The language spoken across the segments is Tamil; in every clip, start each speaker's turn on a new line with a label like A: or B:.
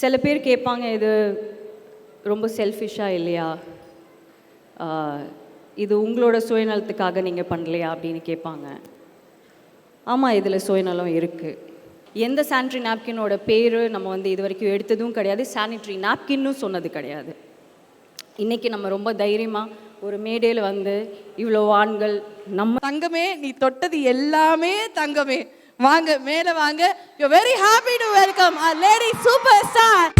A: சில பேர் கேட்பாங்க இது ரொம்ப செல்ஃபிஷாக இல்லையா? இது உங்களோட சுயநலத்துக்காக நீங்கள் பண்ணலையா? அப்படின்னு கேட்பாங்க. ஆமாம் இதில் சுயநலம் இருக்குது எந்த சானிட்ரி நாப்கினோட பேர் நம்ம வந்து இது வரைக்கும் எடுத்ததும் கிடையாது. சானிட்ரி நாப்கின்னும் சொன்னது கிடையாது. இன்றைக்கி நம்ம ரொம்ப தைரியமாக ஒரு மேடையில் வந்து இவ்வளோ ஆண்கள் நம்ம
B: தங்கமே நீ தொட்டது எல்லாமே தங்கமே. வாங்க மேல வாங்க. You very happy to welcome our lady super star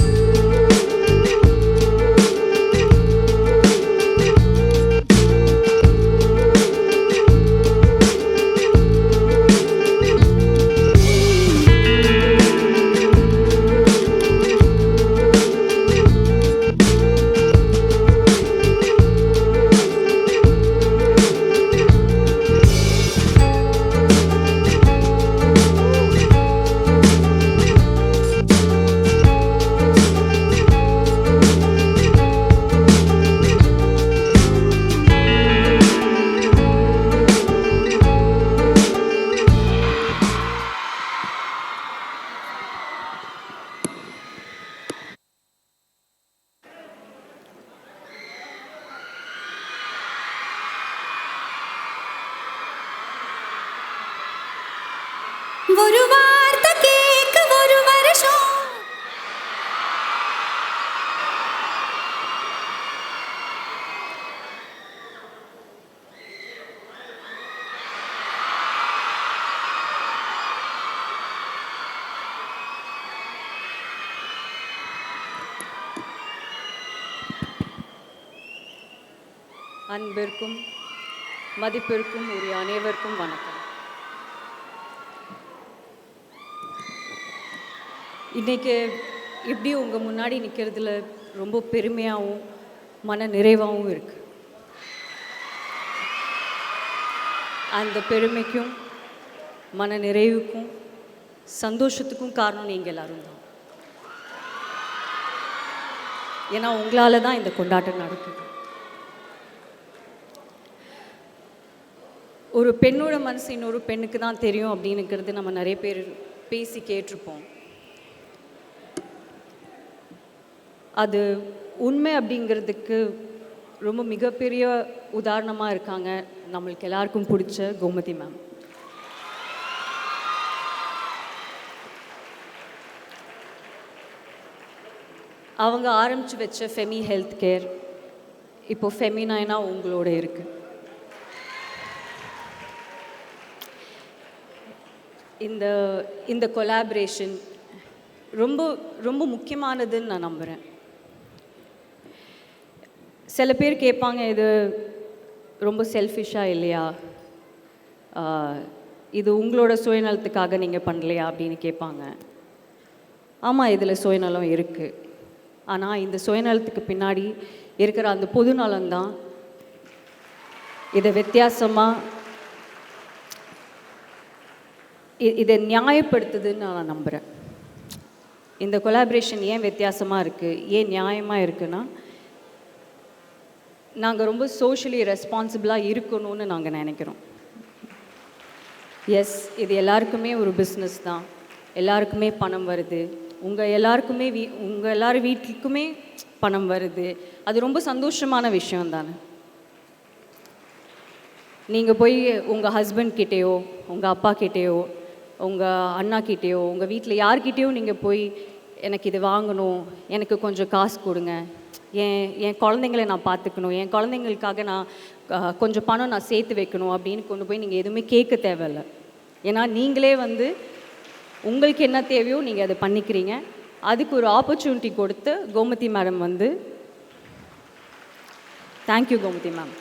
C: ஒரு வார்த்தை கேட்க ஒரு வருஷம்
A: அன்பிற்கும் மதிப்பிற்கும் உரிய அனைவருக்கும் வணக்கம் இன்றைக்கி எப்படி உங்கள் முன்னாடி நிற்கிறதுல ரொம்ப பெருமையாகவும் மன நிறைவாகவும் இருக்குது அந்த பெருமைக்கும் மன நிறைவுக்கும் சந்தோஷத்துக்கும் காரணம் நீங்கள் எல்லாரும் தான். ஏன்னா உங்களால் தான் இந்த கொண்டாட்டம் நடக்குது. ஒரு பெண்ணோட மனசு இன்னொரு பெண்ணுக்கு தான் தெரியும் அப்படின்னுக்கிறது நம்ம நிறைய பேர் பேசி கேட்டிருப்போம். அது உண்மை அப்படிங்கிறதுக்கு ரொம்ப மிகப்பெரிய உதாரணமாக இருக்காங்க நம்மளுக்கு எல்லாருக்கும் பிடிச்ச கோமதி மேம் அவங்க ஆரம்பித்து வச்ச ஃபெமி ஹெல்த் கேர் இப்போ ஃபெமினைனா உங்களோட இருக்குது இந்த இந்த கொலாபரேஷன் ரொம்ப ரொம்ப முக்கியமானதுன்னு நான் நம்புகிறேன் சில பேர் கேட்பாங்க இது ரொம்ப செல்ஃபிஷாக இல்லையா? இது உங்களோட சுயநலத்துக்காக நீங்கள் பண்ணலையா? அப்படின்னு கேட்பாங்க. ஆமாம் இதில் சுயநலம் இருக்குது ஆனால் இந்த சுயநலத்துக்கு பின்னாடி இருக்கிற அந்த பொது நலம்தான் இதை வித்தியாசமாக இதை நியாயப்படுத்துதுன்னு நான் நம்புகிறேன் இந்த கொலாபரேஷன் ஏன் வித்தியாசமாக இருக்குது ஏன் நியாயமாக இருக்குன்னா நாங்கள் ரொம்ப சோஷியலி ரெஸ்பான்சிபிளாக இருக்கணும்னு நாங்கள் நினைக்கிறோம். எஸ் இது எல்லாருக்குமே ஒரு பிஸ்னஸ் தான். எல்லாருக்குமே பணம் வருது. உங்கள் எல்லாருக்குமே வீ உங்கள் எல்லார் வீட்டுக்குமே பணம் வருது. அது ரொம்ப சந்தோஷமான விஷயம் தானே. நீங்கள் போய் உங்கள் ஹஸ்பண்ட் கிட்டேயோ உங்கள் அப்பா கிட்டேயோ உங்கள் அண்ணா கிட்டேயோ உங்கள் வீட்டில் யார்கிட்டேயோ நீங்கள் போய் எனக்கு இது வாங்கணும். எனக்கு கொஞ்சம் காசு கொடுங்க. என் என் குழந்தைங்களை நான் பார்த்துக்கணும். என் குழந்தைங்களுக்காக நான் கொஞ்சம் பணம் நான் சேர்த்து வைக்கணும் அப்படின்னு கொண்டு போய் நீங்கள் எதுவுமே கேட்க தேவையில்ல. ஏன்னா நீங்களே வந்து உங்களுக்கு என்ன தேவையோ நீங்கள் அதை பண்ணிக்கிறீங்க. அதுக்கு ஒரு ஆப்பர்ச்சுனிட்டி கொடுத்து கோமதி மேடம் வந்து தேங்க்யூ கோமதி மேம்.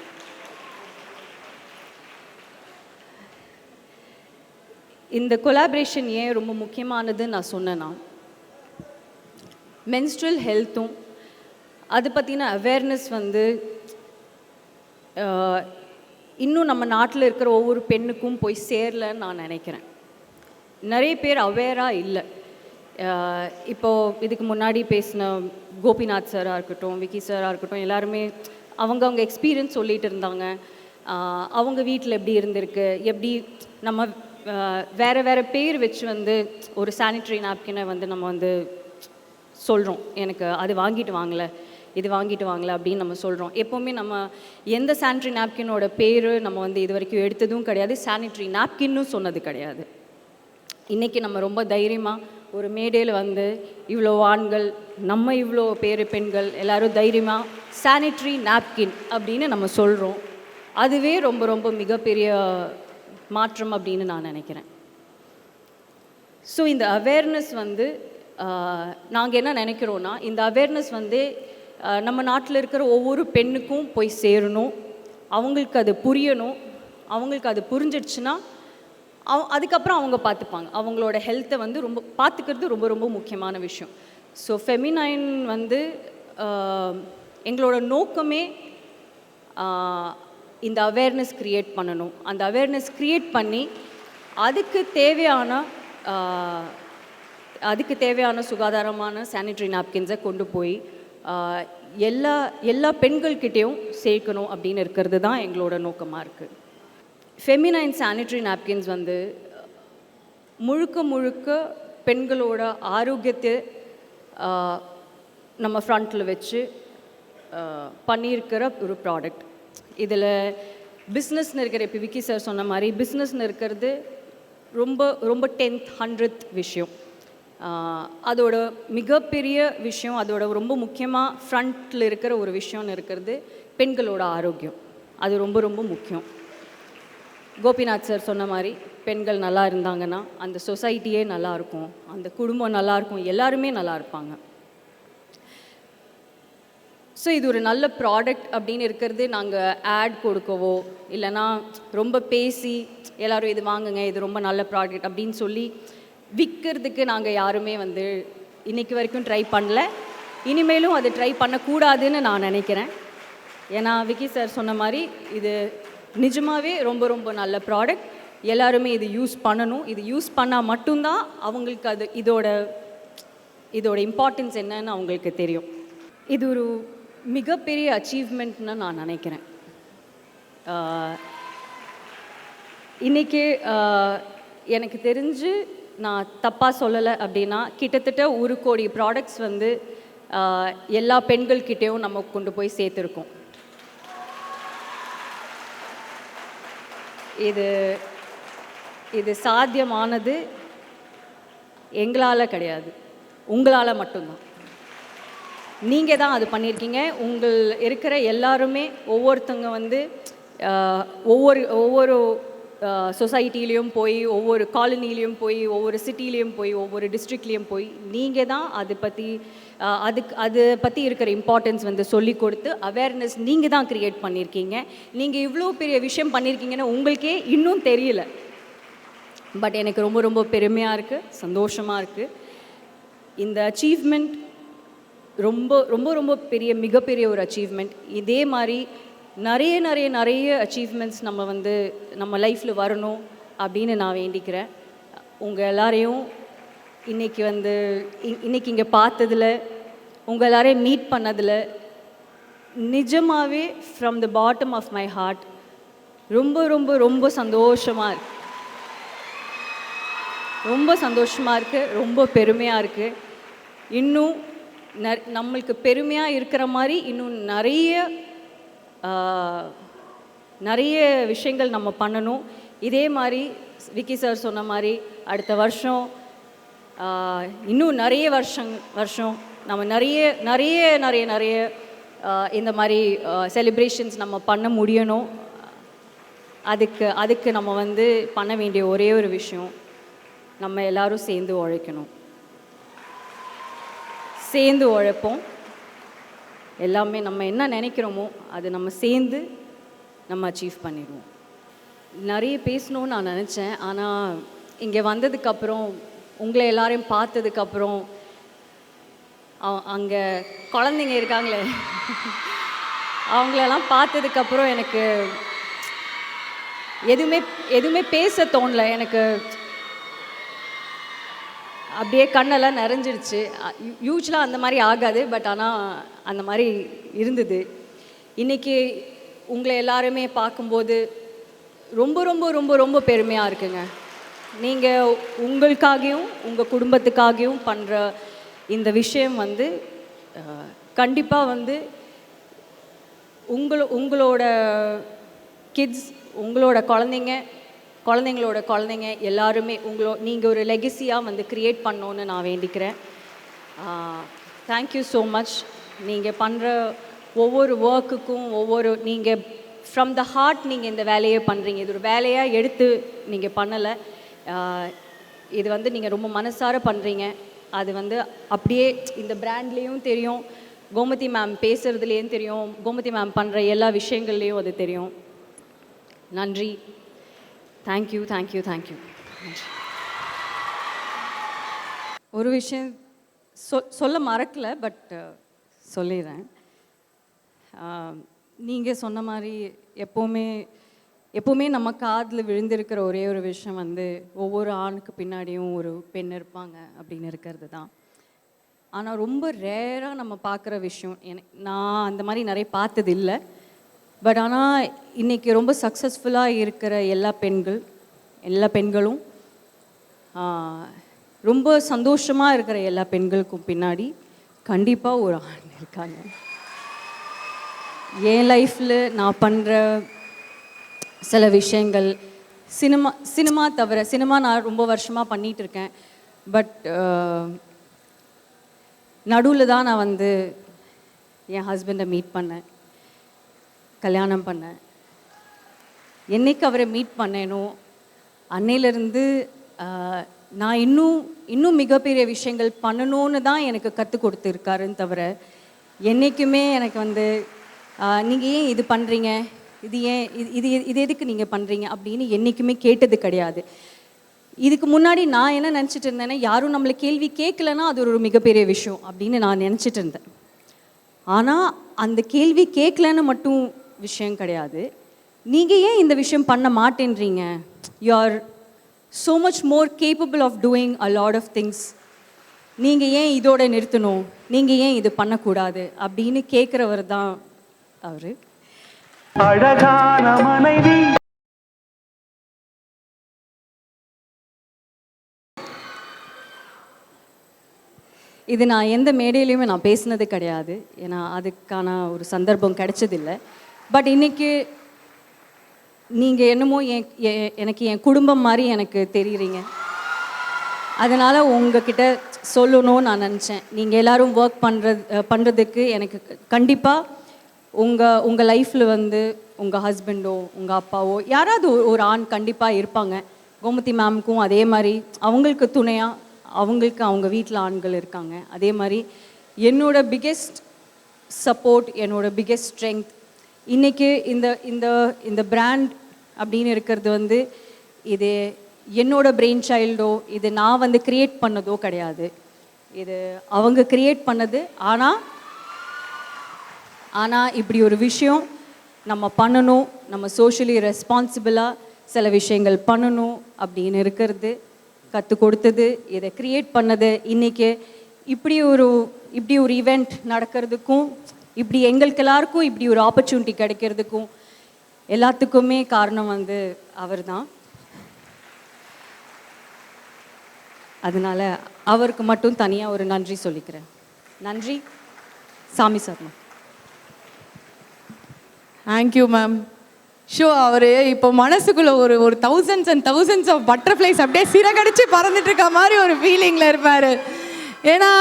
A: இந்த கொலாபரேஷன் ஏன் ரொம்ப முக்கியமானதுன்னு நான் சொன்னேன்னா மென்ஸ்ட்ரல் ஹெல்த்தும் அது பற்றின அவேர்னஸ் வந்து இன்னும் நம்ம நாட்டில் இருக்கிற ஒவ்வொரு பெண்ணுக்கும் போய் சேரலன்னு நான் நினைக்கிறேன். நிறைய பேர் அவேராக இல்லை. இப்போது இதுக்கு முன்னாடி பேசின கோபிநாத் சாராக இருக்கட்டும் விக்கி சாராக இருக்கட்டும் எல்லாருமே அவங்கவுங்க எக்ஸ்பீரியன்ஸ் சொல்லிட்டு இருந்தாங்க. அவங்க வீட்டில் எப்படி இருந்திருக்கு எப்படி நம்ம வேறு வேறு பேர் வச்சு வந்து ஒரு சானிட்டரி நாப்கினை வந்து நம்ம வந்து சொல்கிறோம் எனக்கு அது வாங்கிட்டு வாங்கலை. இது வாங்கிட்டு வாங்கல அப்படின்னு நம்ம சொல்கிறோம் எப்போவுமே நம்ம எந்த சானிட்ரி நாப்கினோட பேர் நம்ம வந்து இது வரைக்கும் எடுத்ததும் கிடையாது. சானிட்ரி நாப்கின்னு சொன்னது கிடையாது. இன்றைக்கி நம்ம ரொம்ப தைரியமாக ஒரு மேடையில் வந்து இவ்வளோ ஆண்கள் நம்ம இவ்வளோ பேர் பெண்கள் எல்லோரும் தைரியமாக சானிட்ரி நாப்கின் அப்படின்னு நம்ம சொல்கிறோம் அதுவே ரொம்ப ரொம்ப மிகப்பெரிய மாற்றம் அப்படின்னு நான் நினைக்கிறேன். ஸோ இந்த அவேர்னஸ் வந்து நாங்கள் என்ன நினைக்கிறோன்னா இந்த அவேர்னஸ் வந்து நம்ம நாட்டில் இருக்கிற ஒவ்வொரு பெண்ணுக்கும் போய் சேரணும். அவங்களுக்கு அது புரியணும். அவங்களுக்கு அது புரிஞ்சிடுச்சுன்னா அவ அதுக்கப்புறம் அவங்க பார்த்துப்பாங்க. அவங்களோட ஹெல்த்தை வந்து ரொம்ப பார்த்துக்கிறது ரொம்ப ரொம்ப முக்கியமான விஷயம். ஸோ ஃபெமினைன் வந்து எங்களோட நோக்கமே இந்த அவேர்னஸ் க்ரியேட் பண்ணணும். அந்த அவேர்னஸ் க்ரியேட் பண்ணி அதுக்கு தேவையான அதுக்கு தேவையான சுகாதாரமான சானிட்ரி நாப்கின்ஸை கொண்டு போய் எல்லா எல்லா பெண்கள்கிட்டேயும் சேர்க்கணும் அப்படின்னு இருக்கிறது தான் எங்களோட நோக்கமாக இருக்குது ஃபெமினைன் சானிட்ரி நாப்கின்ஸ் வந்து முழுக்க முழுக்க பெண்களோட ஆரோக்கியத்தை நம்ம ஃப்ரண்ட்டில் வச்சு பண்ணியிருக்கிற ஒரு ப்ராடக்ட் இதில் பிஸ்னஸ்னு இருக்கிற இப்போ விக்கி சார் சொன்ன மாதிரி பிஸ்னஸ்னு இருக்கிறது ரொம்ப ரொம்ப டென்த் ஹண்ட்ரட் விஷயம். அதோட மிகப்பெரிய விஷயம் அதோட ரொம்ப முக்கியமாக ஃப்ரண்ட்டில் இருக்கிற ஒரு விஷயம்னு இருக்கிறது பெண்களோட ஆரோக்கியம். அது ரொம்ப ரொம்ப முக்கியம். கோபிநாத் சார் சொன்ன மாதிரி பெண்கள் நல்லா இருந்தாங்கன்னா அந்த சொசைட்டியே நல்லா இருக்கும் அந்த குடும்பம் நல்லா இருக்கும் எல்லாருமே நல்லா இருப்பாங்க. ஸோ இது ஒரு நல்ல ப்ராடக்ட் அப்படின்னு இருக்கிறது நாங்கள் ஆட் கொடுக்கவோ இல்லைன்னா ரொம்ப பேசி எல்லோரும் இது வாங்குங்க இது ரொம்ப நல்ல ப்ராடக்ட் அப்படின்னு சொல்லி விற்கிறதுக்கு நாங்கள் யாருமே வந்து இன்னைக்கு வரைக்கும் ட்ரை பண்ணல. இனிமேலும் அது ட்ரை பண்ணக்கூடாதுன்னு நான் நினைக்கிறேன். ஏன்னா விக்கி சார் சொன்ன மாதிரி இது நிஜமாகவே ரொம்ப ரொம்ப நல்ல ப்ராடக்ட் எல்லாருமே இது யூஸ் பண்ணணும். இது யூஸ் பண்ணால் மட்டும்தான் அவங்களுக்கு அது இதோட இதோட இம்பார்ட்டன்ஸ் என்னன்னு அவங்களுக்கு தெரியும். இது ஒரு மிகப்பெரிய அச்சீவ்மெண்ட்னு நான் நினைக்கிறேன். இன்றைக்கி எனக்கு தெரிஞ்சு நான் தப்பாக சொல்லலை அப்படின்னா கிட்டத்தட்ட ஒரு கோடி ப்ராடக்ட்ஸ் வந்து எல்லா பெண்கள்கிட்டேயும் நம்ம கொண்டு போய் சேர்த்துருக்கோம். இது இது சாத்தியமானது எங்களால் கிடையாது. உங்களால் மட்டும்தான். நீங்கள் தான் அது பண்ணியிருக்கீங்க. உங்கள் இருக்கிற எல்லாருமே ஒவ்வொருத்தங்க வந்து ஒவ்வொரு ஒவ்வொரு சொசைட்டிலையும் போய் ஒவ்வொரு காலனிலையும் போய் ஒவ்வொரு சிட்டிலையும் போய் ஒவ்வொரு டிஸ்ட்ரிக்ட்லேயும் போய் நீங்கள் தான் அதை பற்றி அதுக்கு அது பற்றி இருக்கிற இம்பார்ட்டன்ஸ் வந்து சொல்லி கொடுத்து அவேர்னஸ் நீங்கள் தான் க்ரியேட் பண்ணியிருக்கீங்க நீங்கள் இவ்வளோ பெரிய விஷயம் பண்ணியிருக்கீங்கன்னு உங்களுக்கே இன்னும் தெரியல. பட் எனக்கு ரொம்ப ரொம்ப பெருமையாக இருக்குது சந்தோஷமாக இருக்குது இந்த அச்சீவ்மெண்ட் ரொம்ப ரொம்ப ரொம்ப பெரிய மிகப்பெரிய ஒரு அச்சீவ்மெண்ட் இதே மாதிரி நிறைய நிறைய நிறைய அச்சீவ்மெண்ட்ஸ் நம்ம வந்து நம்ம லைஃப்பில் வரணும் அப்படின்னு நான் வேண்டிக்கிறேன். உங்கள் எல்லாரையும் இன்னைக்கு வந்து இன்றைக்கி இங்கே பார்த்ததில் உங்கள் எல்லாரையும் மீட் பண்ணதில் நிஜமாகவே from the bottom of my heart ரொம்ப ரொம்ப ரொம்ப சந்தோஷமாக இருக்கு. ரொம்ப சந்தோஷமாக இருக்குது ரொம்ப பெருமையாக இருக்குது இன்னும் ந நம்மளுக்கு பெருமையாக இருக்கிற மாதிரி இன்னும் நிறைய நிறைய விஷயங்கள் நம்ம பண்ணணும். இதே மாதிரி விக்கி சார் சொன்ன மாதிரி அடுத்த வருஷம் இன்னும் நிறைய வருஷம் வருஷம் நம்ம நிறைய நிறைய நிறைய நிறைய இந்த மாதிரி செலிப்ரேஷன்ஸ் நம்ம பண்ண முடியணும். அதுக்கு அதுக்கு நம்ம வந்து பண்ண வேண்டிய ஒரே ஒரு விஷயம் நம்ம எல்லாரும் சேர்ந்து உழைக்கணும். சேர்ந்து உழைப்போம். எல்லாமே நம்ம என்ன நினைக்கிறோமோ அது நம்ம சேர்ந்து நம்ம அச்சீவ் பண்ணிடுவோம். நிறைய பேசணும்னு நான் நினச்சேன். ஆனால் இங்கே வந்ததுக்கப்புறம் உங்களை எல்லாரையும் பார்த்ததுக்கப்புறம் அங்கே குழந்தைங்க இருக்காங்களே அவங்களெல்லாம் பார்த்ததுக்கப்புறம் எனக்கு எதுவுமே எதுவுமே பேச தோணல. எனக்கு அப்படியே கண்ணெல்லாம் நிறைஞ்சிருச்சு. யூஸ்வலாக அந்த மாதிரி ஆகாது பட் ஆனால் அந்த மாதிரி இருந்தது. இன்றைக்கி உங்களை எல்லாருமே பார்க்கும்போது ரொம்ப ரொம்ப ரொம்ப ரொம்ப பெருமையாக இருக்குங்க. நீங்கள் உங்களுக்காகவும் உங்கள் குடும்பத்துக்காகவும் பண்ணுற இந்த விஷயம் வந்து கண்டிப்பாக வந்து உங்களோ உங்களோட கிட்ஸ் உங்களோட குழந்தைங்க குழந்தைங்களோட குழந்தைங்க எல்லாருமே உங்களோ நீங்கள் ஒரு லெகசியாக வந்து க்ரியேட் பண்ணோன்னு நான் வேண்டிக்கிறேன். தேங்க்யூ ஸோ மச் நீங்கள் பண்ணுற ஒவ்வொரு ஒர்க்குக்கும் ஒவ்வொரு நீங்கள் ஃப்ரம் த ஹார்ட் நீங்கள் இந்த வேலையை பண்ணுறீங்க இது ஒரு வேலையாக எடுத்து நீங்கள் பண்ணலை. இது வந்து நீங்கள் ரொம்ப மனசார பண்ணுறீங்க அது வந்து அப்படியே இந்த பிராண்ட்லேயும் தெரியும். கோமதி மேம் பேசுகிறதுலேயும் தெரியும். கோமதி மேம் பண்ணுற எல்லா விஷயங்கள்லேயும் அது தெரியும். நன்றி. தேங்க்யூ தேங்க்யூ தேங்க்யூ ஒரு விஷயம் சொ சொல்ல மறக்கல பட் uh, சொல்லிடுறேன். நீங்கள் சொன்ன மாதிரி எப்போவுமே எப்போவுமே நம்ம காதில் விழுந்திருக்கிற ஒரே ஒரு விஷயம் வந்து ஒவ்வொரு ஆணுக்கு பின்னாடியும் ஒரு பெண் இருப்பாங்க அப்படின்னு இருக்கிறது தான். ஆனால் ரொம்ப ரேராக நம்ம பார்க்குற விஷயம் என நான் அந்த மாதிரி நிறைய பார்த்தது இல்லை பட் ஆனால் இன்றைக்கி ரொம்ப சக்ஸஸ்ஃபுல்லாக இருக்கிற எல்லா பெண்கள் எல்லா பெண்களும் ரொம்ப சந்தோஷமாக இருக்கிற எல்லா பெண்களுக்கும் பின்னாடி கண்டிப்பாக ஒரு ஆண் இருக்காங்க. என் லைஃப்பில் நான் பண்ணுற சில விஷயங்கள் சினிமா சினிமா தவிர சினிமா நான் ரொம்ப வருஷமாக பண்ணிகிட்டு இருக்கேன். பட் நடுவில் தான் நான் வந்து என் ஹஸ்பண்டை மீட் பண்ணேன். கல்யாணம் பண்ணேன் என்னைக்கு அவரை மீட் பண்ணேனோ அன்னையிலேருந்து நான் இன்னும் இன்னும் மிகப்பெரிய விஷயங்கள் பண்ணணும்னு தான் எனக்கு கற்றுக் கொடுத்துருக்காருன்னு தவிர என்றைக்குமே எனக்கு வந்து நீங்கள் ஏன் இது பண்ணுறீங்க இது ஏன் இது இது இது எதுக்கு நீங்கள் பண்ணுறீங்க அப்படின்னு என்றைக்குமே கேட்டது கிடையாது. இதுக்கு முன்னாடி நான் என்ன நினச்சிட்டு இருந்தேன்னா யாரும் நம்மளை கேள்வி கேட்கலன்னா அது ஒரு மிகப்பெரிய விஷயம் அப்படின்னு நான் நினச்சிட்டு இருந்தேன். ஆனால் அந்த கேள்வி கேட்கலன்னு மட்டும் விஷயம் கிடையாது. நீங்கள் ஏன் இந்த விஷயம் பண்ண மாட்டேன்றீங்க? You are so much more capable of doing a lot of things நீங்கள் ஏன் இதோட நிறுத்தணும்? நீங்கள் ஏன் இது பண்ணக்கூடாது? அப்படின்னு கேட்குறவர் தான் அவர்.
D: அழகான மனைவி.
A: இது நான் எந்த மேடையிலையுமே நான் பேசினது கிடையாது. ஏன்னா அதுக்கான ஒரு சந்தர்ப்பம் கிடைச்சதில்லை. பட் இன்னைக்கு நீங்கள் என்னமோ என் எ- எனக்கு என் குடும்பம் மாதிரி எனக்கு தெரியுறீங்க. அதனால் உங்ககிட்ட சொல்லணும்னு நான் நினச்சேன். நீங்கள் எல்லோரும் ஒர்க் பண்ணுறது பண்ணுறதுக்கு எனக்கு கண்டிப்பாக உங்கள் உங்கள் லைஃப்பில் வந்து உங்கள் ஹஸ்பண்டோ உங்கள் அப்பாவோ யாராவது ஒரு- ஆண் கண்டிப்பாக இருப்பாங்க. கோமதி மேமுக்கும் அதே மாதிரி அவங்களுக்கு துணையாக அவங்களுக்கு அவங்க வீட்டில் ஆண்கள் இருக்காங்க. அதே மாதிரி என்னோட பிக்கெஸ்ட் சப்போர்ட் என்னோட பிக்கெஸ்ட் ஸ்ட்ரென்த் இன்றைக்கி இந்த இந்த இந்த பிராண்ட் அப்படின்னு இருக்கிறது வந்து இது என்னோட பிரெயின் சைல்டோ இது நான் வந்து கிரியேட் பண்ணதோ கிடையாது. இது அவங்க கிரியேட் பண்ணது ஆனால் ஆனால் இப்படி ஒரு விஷயம் நம்ம பண்ணணும் நம்ம சோஷியலி ரெஸ்பான்சிபிளாக சில விஷயங்கள் பண்ணணும் அப்படின்னு இருக்கிறது கற்றுக் கொடுத்தது இதை க்ரியேட் பண்ணது இன்றைக்கி இப்படி ஒரு இப்படி ஒரு ஈவெண்ட் நடக்கிறதுக்கும் இப்படி எங்களுக்கு எல்லாருக்கும் இப்படி ஒரு ஆப்பர்ச்சுனிட்டி கிடைக்கிறதுக்கும் எல்லாத்துக்குமே காரணம் வந்து அவர் தான் அதனால் அவருக்கு மட்டும் தனியாக ஒரு நன்றி சொல்லிக்கிறேன். நன்றி. Sami Sharma
B: thank you ma'am so அவர் இப்போ மனசுக்குள்ள ஒரு ஒரு thousands and thousands of butterflies அப்படியே சிறகடிச்சு பறந்துட்டு இருக்க மாதிரி ஒரு ஃபீலிங்கில் இருப்பார். ஏன்னா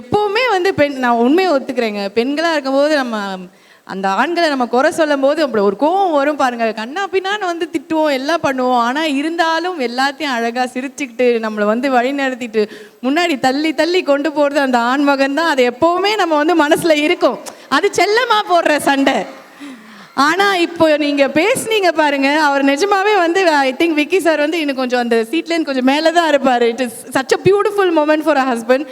B: எப்போவுமே வந்து பெண் நான் உண்மையை ஒத்துக்கிறேங்க. பெண்களாக இருக்கும்போது நம்ம அந்த ஆண்களை நம்ம குறை சொல்லும் போது அப்படி ஒரு கோவம் வரும் பாருங்க. கண்ணா பின்னான்னு வந்து திட்டுவோம் எல்லாம் பண்ணுவோம். ஆனால் இருந்தாலும் எல்லாத்தையும் அழகாக சிரிச்சுக்கிட்டு நம்மளை வந்து வழி நடத்திட்டு முன்னாடி தள்ளி தள்ளி கொண்டு போகிறது அந்த ஆண்மகன் தான். அது எப்போவுமே நம்ம வந்து மனசில் இருக்கும். அது செல்லமாக போடுற சண்டை. ஆனால் இப்போ நீங்கள் பேசுனீங்க பாருங்க. அவர் நிஜமாவே வந்து ஐ திங்க் விக்கி சார் வந்து இன்னும் கொஞ்சம் அந்த சீட்லேருந்து கொஞ்சம் மேலே தான் இருப்பார். It is such a beautiful moment for a husband